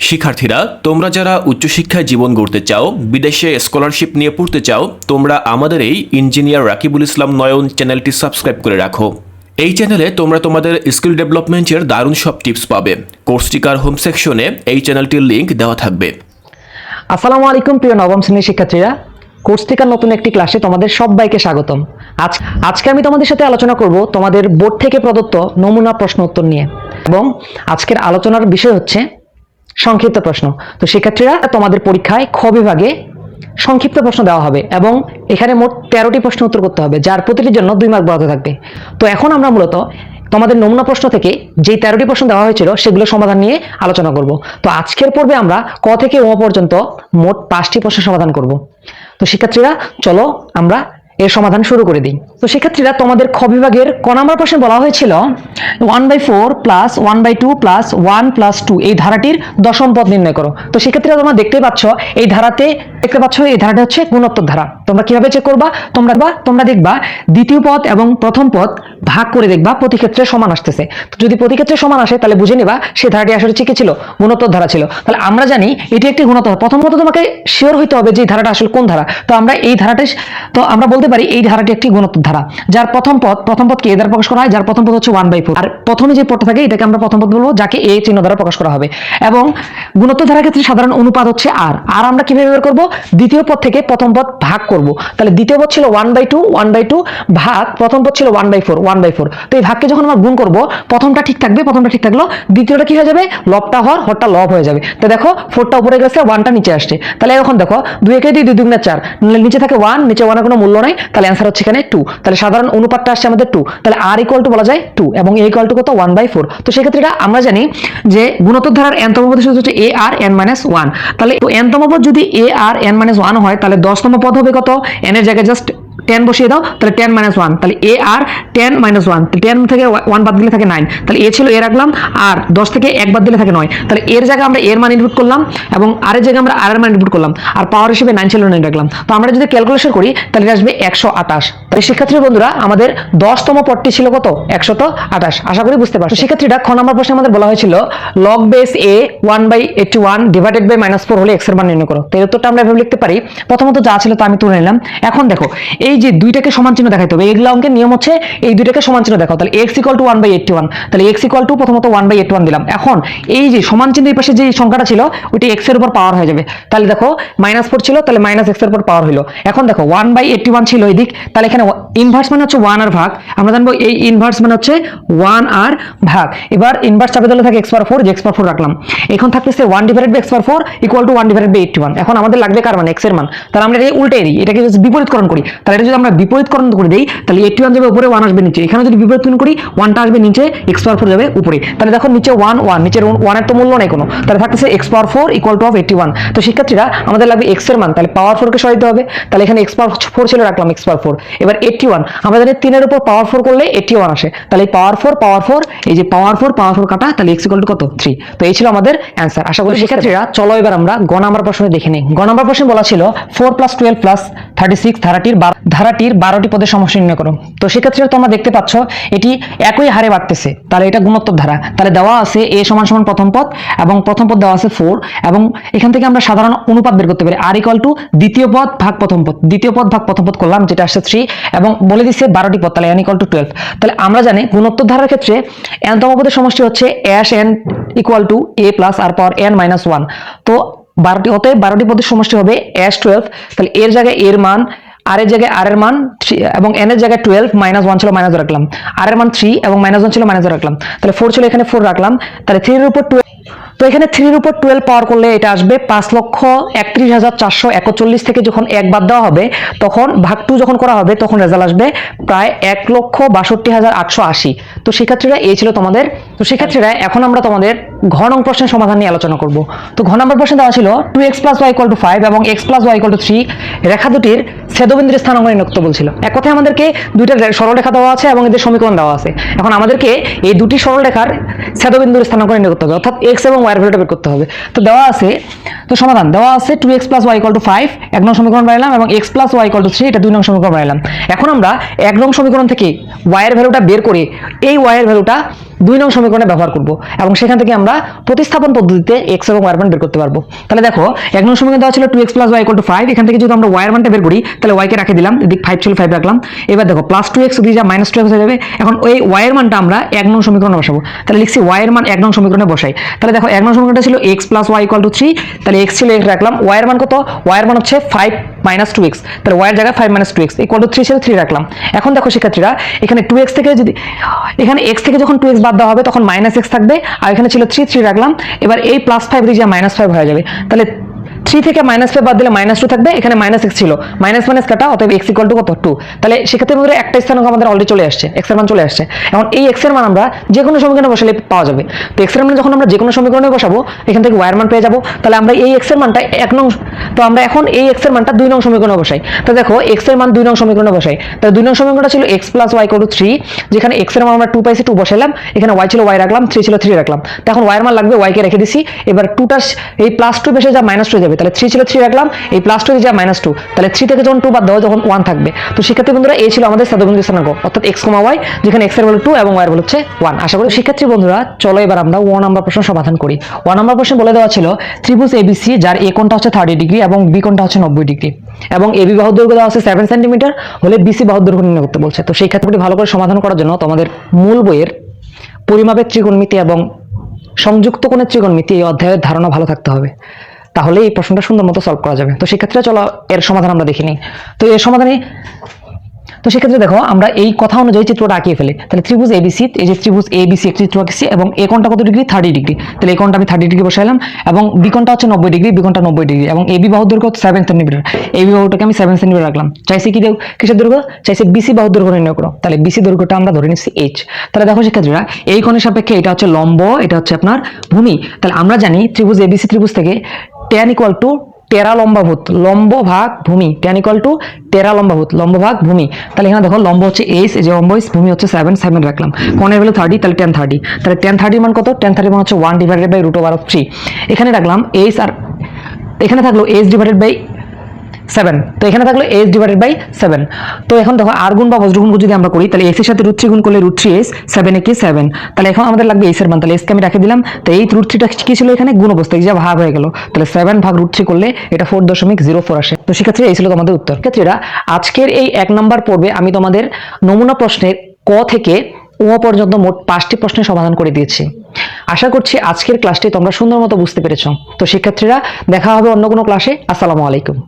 শিক্ষার্থীরা, তোমরা যারা উচ্চশিক্ষায় জীবন গড়তে চাও, বিদেশে স্কলারশিপ নিয়ে পড়তে চাও, তোমরা আমাদের এই ইঞ্জিনিয়ার রাকিবুল ইসলাম নয়ন চ্যানেলটি সাবস্ক্রাইব করে রাখো। এই চ্যানেলে তোমরা তোমাদের স্কিল ডেভেলপমেন্টের দারুণ সব টিপস পাবে। কোর্সটিকার হোম সেকশনে এই চ্যানেলটির লিংক দেওয়া থাকবে। আসসালামু আলাইকুম প্রিয় নবম শ্রেণির শিক্ষার্থীরা। কোর্স টিকার নতুন একটি ক্লাসে তোমাদের সবাইকে স্বাগতম। আজ, আজকে আমি তোমাদের সাথে আলোচনা করব তোমাদের বোর্ড থেকে প্রদত্ত নমুনা প্রশ্ন উত্তর নিয়ে। এবং আজকের আলোচনার বিষয় হচ্ছে সংক্ষিপ্ত প্রশ্ন। তো শিক্ষার্থীরা তোমাদের পরীক্ষায় খ বিভাগে সংক্ষিপ্ত প্রশ্ন দেওয়া হবে এবং এখানে মোট তেরোটি প্রশ্ন উত্তর করতে হবে, যার প্রতিটির জন্য দুই মার্ক বরাদ্দ থাকবে। তো এখন আমরা মূলত তোমাদের নমুনা প্রশ্ন থেকে যে তেরোটি প্রশ্ন দেওয়া হয়েছিল সেগুলো সমাধান নিয়ে আলোচনা করব। তো আজকের পর্বে আমরা ক থেকে ও পর্যন্ত মোট পাঁচটি প্রশ্ন সমাধান করব। তো শিক্ষার্থীরা চলো আমরা এর সমাধান শুরু করে দিই। তো শিক্ষার্থীরা তোমাদের খ বিভাগের ক নাম্বার প্রশ্নে বলা হয়েছিল one by four plus one by two plus one plus two এই ধারাটির দশম পদ নির্ণয় করো। তো শিক্ষার্থীরা তোমরা দেখতেই পাচ্ছ, এই ধারাতে দেখতে পাচ্ছ, এই ধারাটা হচ্ছে গুণোত্তর ধারা। তোমরা কীভাবে চেক করবা? তোমরা বা তোমরা দেখবা, দ্বিতীয় পদ এবং প্রথম পদ ভাগ করে দেখবা প্রতি ক্ষেত্রে সমান আসতেছে। তো যদি প্রতি ক্ষেত্রে সমান আসে, তাহলে বুঝে নিবা সেই ধারাটি আসলে ঠিক ছিল, গুণোত্তর ধারা ছিল। তাহলে আমরা জানি এটি একটি গুণোত্তর। প্রথমত তোমাকে শিওর হইতে হবে যে ধারাটা আসলে কোন ধারা। তো আমরা এই ধারাটি তো আমরা বলতে পারি এই ধারাটি একটি গুণোত্তর ধারা, যার প্রথম পদ, প্রথম পদকে এ দ্বারা প্রকাশ করা হয়, যার প্রথম পদ হচ্ছে ওয়ান বাই ফোর আর প্রথমে যে পদটা থাকে, এটাকে আমরা প্রথম পদ বলব, যাকে এ চিহ্ন দ্বারা প্রকাশ করা হবে। এবং গুণোত্তর ধারার ক্ষেত্রে সাধারণ অনুপাত হচ্ছে আর আর আমরা কীভাবে বের করব? দ্বিতীয় পদ থেকে প্রথম পদ ভাগ করব। তাহলে দ্বিতীয় পদ ছিল one by two one by two ভাগ, প্রথম পদ ছিল one by four one by four তো এই ভাগকে যখন আমরা গুণ করব, প্রথমটা ঠিক থাকবে, প্রথমটা ঠিক থাকল, দ্বিতীয়টা কি হয়ে যাবে? লবটা হর হরটা লব হয়ে যাবে। তো দেখো ফোরটা উপরে গেছে ওয়ানটা নিচে আসছে। তাহলে এখন দেখো, দুই একে দুই দুই দুগুণে চার। নিচে থাকে ওয়ান নিচে ওয়ানের কোনো মূল্য নাই। তাহলে অ্যান্সার হচ্ছে এখানে টু তাহলে সাধারণ অনুপাতটা আসছে আমাদের টু তাহলে আর ইকুয়াল টু বলা যায় টু এবং এ ইকুয়াল টু কত? ওয়ান বাই ফোর তো সেক্ষেত্রে এটা আমরা জানি যে গুণোত্তর ধারার এনতম পদ হচ্ছে A R N minus one তাহলে এনতম পদ যদি A R N minus one হয়, তাহলে দশতম পদ হবে কত? এন এর জায়গায় জাস্ট টেন বসিয়ে দাও, তাহলে টেন মাইনাস ওয়ান তাহলে A R ten minus one ten থেকে ওয়ান বাদ দিলে থাকে নাইন তাহলে এ ছিল এ রাখলাম, আর দশ থেকে এক বাদ দিলে থাকে নয়, তাহলে এর জায়গায় আমরা এর মান ইনপুট করলাম, এবং আর এর জায়গায় আমরা আর এর মান ইনপুট করলাম, আর পাওয়ার হিসেবে নাইন ছিল নাইন রাখলাম। তো আমরা যদি ক্যালকুলেশন করি, তাহলে আসবে একশো আঠাশ। তাহলে শিক্ষার্থী বন্ধুরা, আমাদের দশতম পদটি ছিল কত? একশত আঠাশ। আশা করি বুঝতে পারছ। শিক্ষার্থীরা খ নম্বর প্রশ্নে আমাদের বলা হয়েছিল log base A one by eighty one divided by minus four হলে এক্সের মান নির্ণয় করো। তো এর উত্তরটা আমরা এভাবে লিখতে পারি। প্রথমত যা ছিল তা আমি তুলে নিলাম। এখন দেখো এই যে দুইটাকে সমান চিহ্ন দেখাইতে হবে, এগুলো অঙ্কের নিয়ম হচ্ছে এই দুইটাকে সমান চিহ্ন দেখাও। তাহলে X equal to one by eighty one তাহলে এক্স ইকুয়াল টু প্রথমত ওয়ান বাই এইটি ওয়ান দিলাম। এখন এই যে সমান চিহ্নের পাশে যে সংখ্যাটা ছিল, ওইটা এক্সের উপর পাওয়ার হয়ে যাবে। তাহলে দেখো মাইনাস ফোর ছিল, তাহলে মাইনাস এক্সের উপর পাওয়ার হলো এখন দেখো ওয়ান বাই এইটি ওয়ান ছিল এদিক, তাহলে এখানে ইনভার্স মানে হচ্ছে ওয়ান আর ভাগ। আমরা জানব এই ইনভার্স মানে হচ্ছে ওয়ান আর ভাগ। এবার ইনভার্স চাপে দিলে থাকে এক্স পার ফোর যে এক্স পার ফোর রাখলাম। এখন থাকতেছে one divided by X per four equal to one divided by eighty one এখন আমাদের লাগবে কার মান? এক্সের মান। তাহলে আমরা এটা উল্টে দিই, এটাকে বিপরীতকরণ করি। তাহলে এটা যদি আমরা বিপরীতকরণ করে দিই তাহলে এইটি ওয়ান যাবে উপরে ওয়ান আসবে নিচে। এখানে যদি বিপরীতকরণ করি ওয়ানটা আসবে নিচে এক্স পাওয়ার ফোর যাবে উপরে। তাহলে দেখো নিচে ওয়ান ওয়ান নিচের ওয়ানের তো মূল্য নেই কোনো। তাহলে থাকতেছে X power four equal to of eighty one তো শিক্ষার্থীরা আমাদের লাগবে এক্সের মান। তাহলে পাওয়ার ফোরকে সরাইতে হবে। তাহলে এখানে এক্স পাওয়ার ফোর ছিল রাখলাম এক্স পাওয়ার ফোর এবার এইটি ওয়ান আমরা জানি তিনের উপর পাওয়ার ফোর করলে এইটি ওয়ান আসে। তাহলে এই পাওয়ার ফোর পাওয়ার ফোর এই যে পাওয়ার ফোর পাওয়ার ফোর কাটা তাহলে এক্স ইকুয়াল টু কত? থ্রি তো এই ছিল আমাদের অ্যান্সার আশা করি শিক্ষার্থীরা চলো এবার আমরা গ নাম্বার প্রশ্নে দেখে নিই। গ নাম্বার প্রশ্নে বলা ছিল four plus twelve plus thirty six ধারাটির বার- ধারাটির বারোটি পদের সমস্যা নির্ণয় করো। তো সেক্ষেত্রে তোমরা দেখতে পাচ্ছ, এটি একই হারে বাড়তেছে। তাহলে এটা গুণোত্তর ধারা। তাহলে দেওয়া আছে এ সমান সমান প্রথম পদ এবং প্রথম পদ দেওয়া আছে ফোর এবং এখান থেকে আমরা সাধারণ অনুপাত বের করতে পারি। আর ইকুয়াল টু দ্বিতীয় পদ ভাগ প্রথম পদ। দ্বিতীয় পদ ভাগ প্রথম পদ করলাম, যেটা আসছে থ্রি এবং বলে দিচ্ছে বারোটি পদ, তাহলে এন ইকুয়াল টু টুয়েলভ তাহলে আমরা জানি গুণোত্তর ধারার ক্ষেত্রে এনতম পদের সমষ্টি হচ্ছে S N equal to A plus R power N minus one তো বারোটি অতএব বারোটি পদের সমষ্টি হবে এস টুয়েলভ তাহলে এর জায়গায় এর মান আর এর জায়গায় আর এর মান থ্রি এবং এন এর জায়গায় টুয়েলভ মাইনাস ওয়ান ছিল মাইনাস রাখলাম। আর এর মান থ্রি এবং মাইনাস ওয়ান ছিল মাইনাস রাখলাম। তাহলে ফোর ছিল এখানে ফোর রাখলাম। তাহলে থ্রির উপর টুয়েলভ তো এখানে থ্রির উপর টুয়েলভ পাওয়ার করলে এটা আসবে পাঁচ লক্ষ একত্রিশ হাজার চারশো একচল্লিশ থেকে যখন এক বাদ দেওয়া হবে, তখন ভাগ টু যখন করা হবে, তখন রেজাল্ট আসবে প্রায় এক লক্ষ বাষট্টি হাজার আটশো আশি। তো শিক্ষার্থীরা এই ছিল তোমাদের। তো শিক্ষার্থীরা এখন আমরা তোমাদের ঘ নং প্রশ্নের সমাধান নিয়ে আলোচনা করব। তো ঘ নম্বর প্রশ্নে দেওয়া ছিল two X plus Y equal to five এবং X plus Y equal to three রেখা দুটির ছেদবিন্দুর নির্ণয় করতে বলছিল। এক কথায় আমাদেরকে দুইটা সরলরেখা দেওয়া আছে এবং এদের সমীকরণ দেওয়া আছে। এখন আমাদেরকে এই দুটি সরলরেখার ছেদবিন্দুর স্থানাঙ্ক নির্ণয় করতে হবে। অর্থাৎ এক্স এবং ওয়াই ভ্যালুটা বের করতে হবে। তো দেওয়া আছে, তো সমাধান, দেওয়া আছে two X plus Y to five এক নং সমীকরণ বানালাম এবং X plus Y to three এটা দুই নং সমীকরণ বানালাম এখন আমরা এক নং সমীকরণ থেকে ওয়াইয়ের ভ্যালুটা বের করে এই ওয়াইয়ের ভ্যালুটা দুই নং সমীকরণে ব্যবহার করব এবং সেখান থেকে আমরা প্রতিস্থাপন পদ্ধতিতে এক্স এবং ওয়ার মান বের করতে পারব। তাহলে দেখো, এক নং সমীকরণ দেওয়া ছিল two X plus Y five এখান থেকে যদি আমরা ওয়ার মানটা বের করি, তাহলে ওয়াইকে রাখে দিলাম, এদিক ফাইভ ছিল ফাইভ রাখলাম। এবার দেখো প্লাস টু এক্স দিয়ে যা মাইনাস টু এক্স হয়ে যাবে, এখন ওই ওয়াইয়ের মানটা আমরা এক নং সমীকরণে বসাবো। তাহলে লিখছি ওয়াইয়ের মান এক নং সমীকরণে বসাই। তাহলে দেখো, এক নং সমীকরণটা ছিল X plus Y equal to three তাহলে এক্স ছিল এক্স রাখলাম ওয়াইয়ের মান কত? ওয়াইয়ের মান হচ্ছে ফাইভ মাইনাস টু এক্স তাহলে ওয়াইয়ের জায়গায় five minus two X equal to three ছিল থ্রি রাখলাম। এখন দেখো, শিক্ষার্থীরা, এখানে টু এক্স থেকে যদি, এখানে এক্স থেকে যখন টু এক্স বাদ দেওয়া হবে, তখন মাইনাস এক্স থাকবে। আর এখানে ছিল থ্রি থ্রি রাখলাম। এবার এই প্লাস ফাইভ দিয়ে মাইনাস ফাইভ হয়ে যাবে, তাহলে থ্রি থেকে মাইনাস ফাইভ বাদ দিলে মাইনাস টু থাকবে, এখানে মাইনাস এক্স ছিল। মাইনাস মাইনাস কাটা, অতএব এক্স ইকুয়াল টু কত? টু তাহলে সেক্ষেত্রে আমাদের একটা স্থানাঙ্ক আমাদের অলরেডি চলে আসছে এক্সের মান চলে আসছে। এখন এই এক্সের মান আমরা যে কোনো সমীকরণে বসালে পাওয়া যাবে। তো এক্সের মান যখন আমরা যে কোনো সমীকরণে বসাবো, এখান থেকে ওয়ার মান পেয়ে যাব। তাহলে আমরা এই এক্সের মানটা এক নং, তো আমরা এখন এই এক্সের মানটা দুই নং সমীকরণে বসাই। তো দেখো এক্সের মান দুই নং সমীকরণে বসাই। তাহলে দুই নং সমীকরণটা ছিল X plus Y equal to three যেখানে এক্সের মান আমরা টু পাইছি টু বসাইলাম। এখানে ওয়াই ছিল ওয়াই রাখলাম থ্রি ছিল থ্রি রাখলাম। তো এখন ওয়াই এর মান লাগবে ওয়াই কে রেখে দিছি। এবার টুটা এই প্লাস টু বেসে যা মাইনাস টু যাবে। তাহলে থ্রি ছিল থ্রি রাখলাম, এই প্লাস টু যা মাইনাস টু তাহলে থ্রি থেকে যখন টু বাদ দেওয়া যখন ওয়ান থাকবে। তো সেক্ষেত্রে বন্ধুরা এই ছিল আমাদের সাদবিন্দু স্থানাঙ্ক, অর্থাৎ এক্স কমা ওয়াই যেখানে এক্সের ভ্যালু টু এবং ওয়াই এর হচ্ছে ওয়ান আশা করি শিক্ষার্থী বন্ধুরা, চলো এবার আমরা ওয়ান নাম্বার প্রশ্ন সমাধান করি। ওয়ান নাম্বার প্রশ্ন বলে দেওয়া ছিল, ত্রিভুজ এবিসি যার এ কোণটা হচ্ছে থার্টি ডিগ্রি এবং বি কোণটা হচ্ছে নব্বই ডিগ্রি এবং এবি বাহুর দৈর্ঘ্য দেওয়া আছে সেভেন সেন্টিমিটার হলে বিসি বাহুর দৈর্ঘ্য নির্ণয় করতে বলছে। তো সেই ক্ষেত্রটি ভালো করে সমাধান করার জন্য তোমাদের মূল বইয়ের পরিমাপের ত্রিকোণমিতি এবং সংযুক্ত কোণের ত্রিকোণমিতি এই অধ্যায়ের ধারণা ভালো থাকতে হবে। তাহলে এই প্রশ্নটা সুন্দর মতো সলভ করা যাবে। তো সেক্ষেত্রে চলো এর সমাধান আমরা দেখে নিই। তো এর সমাধানে, তো সেক্ষেত্রে দেখো, আমরা এই কথা অনুযায়ী চিত্রটা আঁকিয়ে ফেলি। তাহলে ত্রিভুজ এবিসি এই যে ত্রিভুজ এবিসি একটি চিত্র আঁকছি এবং এ কোণটা কত ডিগ্রি? Thirty degree. তাহলে এই কোণটা আমি থার্টি ডিগ্রি বসাইলাম এবং বি কোণটা হচ্ছে নব্বই ডিগ্রি বি কোণটা নব্বই ডিগ্রি এবং এবি বাহুর দৈর্ঘ্য সেভেন সেন্টিমিটার এবি বাহুটাকে আমি সেভেন সেন্টিমিটার রাখলাম। চাইছি কি দেব কিসের দৈর্ঘ্য? চাইছি বিসি বাহুর দৈর্ঘ্য নির্ণয় করো। তাহলে বিসি দৈর্ঘ্যটা আমরা ধরে নিচ্ছি এইচ তাহলে দেখো শিক্ষার্থীরা এই কোণের সাপেক্ষে এটা হচ্ছে লম্ব, এটা হচ্ছে আপনার ভূমি। তাহলে আমরা জানি ত্রিভুজ এবিসি ত্রিভুজ থেকে ট্যান ইকুয়াল টু টেরা লম্বাভূত লম্ব ভাগ ভূমি ট্যান ইকুয়াল টু টেরা লম্বাভূত লম্ব ভাগ ভূমি তাহলে এখানে দেখো লম্ব হচ্ছে এইচ এই যে লম্ব এইস ভূমি হচ্ছে সেভেন সেভেন রাখলাম। কোণের ভ্যালু থার্টি তাহলে টেন থার্টি তাহলে টেন থার্টির মান কত? টেন থার্টির মান হচ্ছে one divided by root over of three এখানে রাখলাম এইচ আর এখানে থাকল এইচ ডিভাইডেড বাই সেভেন তো এখানে থাকল এইচ ডিভাইডেড বাই সেভেন তো এখন দেখো আর গুণ বা বজ্রগুণ যদি আমরা করি, তাহলে এক্সের সাথে রুট থ্রি গুণ করলে root three S seven A কি সেভেন তাহলে এখন আমাদের লাগবে এস এর মান। তাহলে এসকে আমি রেখে দিলাম। তো এই রুট থ্রিটা কি ছিল এখানে? গুণ অবস্থায় যা ভাগ হয়ে গেল। তাহলে সেভেন ভাগ রুট থ্রি করলে এটা ফোর দশমিক জিরো ফোর আসে। তো সেক্ষেত্রে এই ছিল তোমাদের উত্তর। ক্ষেত্রেরা, আজকের এই এক নম্বর পর্বে আমি তোমাদের নমুনা প্রশ্নের ক থেকে ও পর্যন্ত মোট পাঁচটি প্রশ্নের সমাধান করে দিয়েছি। আশা করছি আজকের ক্লাসটি তোমরা সুন্দর মতো বুঝতে পেরেছ। তো শিক্ষার্থীরা দেখা হবে অন্য কোনো ক্লাসে আসসালামু আলাইকুম।